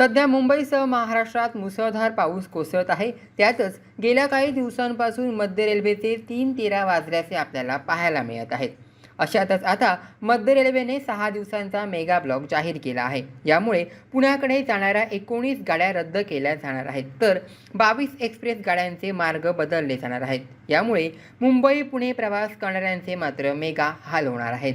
सध्या मुंबईसह महाराष्ट्रात मुसळधार पाऊस कोसळत आहे. त्यातच गेल्या काही दिवसांपासून मध्य रेल्वेचे तीन तेरा वाजल्याचे आपल्याला पाहायला मिळत आहेत. अशातच आता मध्य रेल्वेने सहा दिवसांचा मेगा ब्लॉक जाहीर केला आहे. यामुळे पुण्याकडे जाणाऱ्या एकोणीस गाड्या रद्द केल्या जाणार आहेत. तर बावीस एक्सप्रेस गाड्यांचे मार्ग बदलले जाणार आहेत. यामुळे मुंबई पुणे प्रवास करणाऱ्यांचे मात्र मेगा हाल होणार आहेत.